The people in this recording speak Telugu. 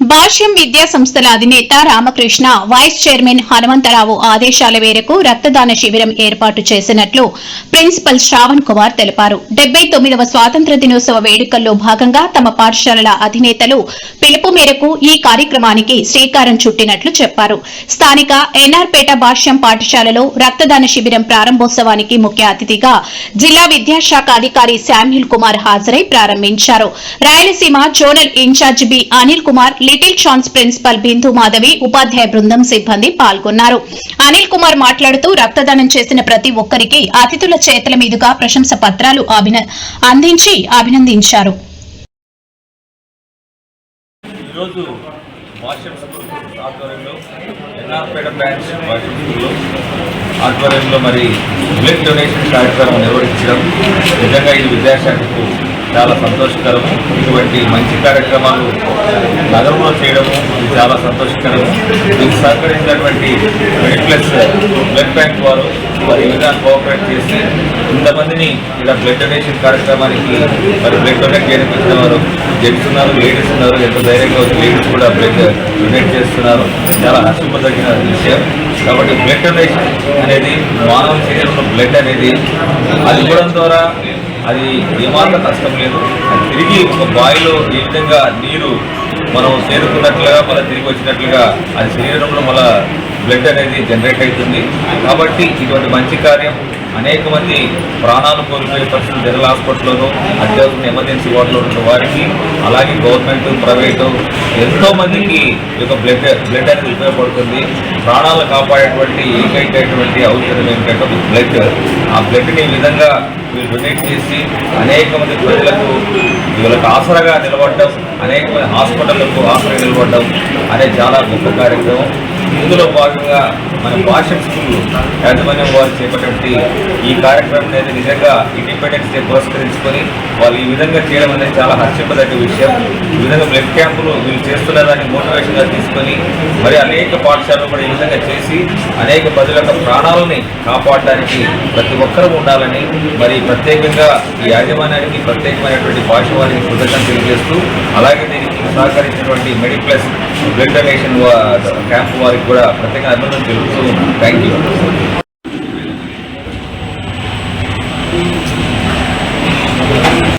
భాష్యం విద్యా సంస్థల అధినేత రామకృష్ణ వైస్ చైర్మన్ హనుమంతరావు ఆదేశాల మేరకు రక్తదాన శిబిరం ఏర్పాటు చేసినట్లు ప్రిన్సిపల్ శ్రావణ్ కుమార్ తెలిపారు. డెబ్బై తొమ్మిదవ స్వాతంత్ర దినోత్సవ వేడుకల్లో భాగంగా తమ పాఠశాలల అధినేతలు పిలుపు మేరకు ఈ కార్యక్రమానికి శ్రీకారం చుట్టినట్లు చెప్పారు. స్థానిక ఎన్ఆర్పేట భాష్యం పాఠశాలలో రక్తదాన శిబిరం ప్రారంభోత్సవానికి ముఖ్య అతిథిగా జిల్లా విద్యాశాఖ అధికారి శామ్యుల్ కుమార్ హాజరై ప్రారంభించారు. Rayalaseema zonal incharge B Anil Kumar little chance principal Bindu Madhavi ఉపాధ్యాయ బృందం సిబ్బంది పాల్గొన్నారు. అనిల్ కుమార్ మాట్లాడుతూ రక్తదానం చేసిన ప్రతి ఒక్కరికి అతిథుల చేతుల మీదుగా ప్రశంస పత్రాలు అందించి అభినందించారు. ఆధ్వర్యంలో మరి బ్లడ్ డొనేషన్ కార్యక్రమం నిర్వహించడం. నిజంగా ఇది విద్యాశాఖకు చాలా సంతోషకరము. ఇటువంటి మంచి కార్యక్రమాలు నగరంలో చేయడము ఇది చాలా సంతోషకరము. దీనికి సహకరించినటువంటి మెడిప్లస్ బ్లడ్ బ్యాంక్ వారు మరి ఈ విధానం కోఆపరేట్ చేసి ఇంతమందిని ఇలా బ్లడ్ డొనేషన్ కార్యక్రమానికి మరి బ్లడ్ డొనేట్ చేయడానికి వచ్చిన వారు జెంట్స్ ఉన్నారు లేడీస్ ఉన్నారు ఎంత ధైర్యంగా వచ్చి లేడీస్ కూడా బ్లడ్ డొనేట్ చేస్తున్నారు. చాలా హర్షింపదగిన విషయం. కాబట్టి బ్లడ్ డొనేషన్ అనేది మానవ శరీరంలో బ్లడ్ అనేది అది ఇవ్వడం ద్వారా అది ఏమాత్రం కష్టం లేదు. అది తిరిగి ఒక బావిలో ఏ విధంగా నీరు మనం చేరుకున్నట్లుగా మళ్ళీ తిరిగి వచ్చినట్లుగా అది శరీరంలో మళ్ళీ బ్లడ్ అనేది జనరేట్ అవుతుంది. కాబట్టి ఇటువంటి మంచి కార్యం అనేక మంది ప్రాణాలు కోల్పోయే పరిస్థితులు జనరల్ హాస్పిటల్లోనూ అత్యవసర ఎమర్జెన్సీ వార్డులో ఉన్న వారికి అలాగే గవర్నమెంట్ ప్రైవేటు ఎంతో మందికి ఈ యొక్క బ్లడ్ బ్లడ్ అనేది ఉపయోగపడుతుంది. ప్రాణాలు కాపాడేటువంటి ఏకైకటువంటి ఔషధం ఏంటంటే బ్లడ్. ఆ బ్లడ్ని ఈ విధంగా వీళ్ళు డొనేట్ చేసి అనేక మంది ప్రజలకు వీళ్ళకు ఆసరాగా నిలబడడం అనేక మంది హాస్పిటళ్ళకు ఆసరా నిలబడడం అనేది చాలా గొప్ప కార్యక్రమం. ఇందులో భాగంగా మన భాష స్కూల్ యాజమాన్యం వారు చేపట్టి ఈ కార్యక్రమం అనేది నిజంగా ఇండిపెండెన్స్ డే పురస్కరించుకొని వాళ్ళు ఈ విధంగా చేయడం అనేది చాలా హర్షింపదగ్గ విషయం. ఈ విధంగా బ్లడ్ క్యాంపులు వీళ్ళు చేస్తున్న దాన్ని మోటివేషన్గా తీసుకొని మరి అనేక పాఠశాలలు కూడా ఈ విధంగా చేసి అనేక ప్రజల యొక్క ప్రాణాలని కాపాడడానికి ప్రతి ఒక్కరూ ఉండాలని మరి ప్రత్యేకంగా ఈ యాజమాన్యానికి ప్రత్యేకమైనటువంటి భాష వారికి కృతజ్ఞత తెలియజేస్తూ అలాగే దీనికి సహకరించినటువంటి మెడిప్లస్ బ్లడ్ డొనేషన్ క్యాంప్ వారికి కూడా ప్రత్యేక అభినందనలు తెలుపుతూ థ్యాంక్ యూ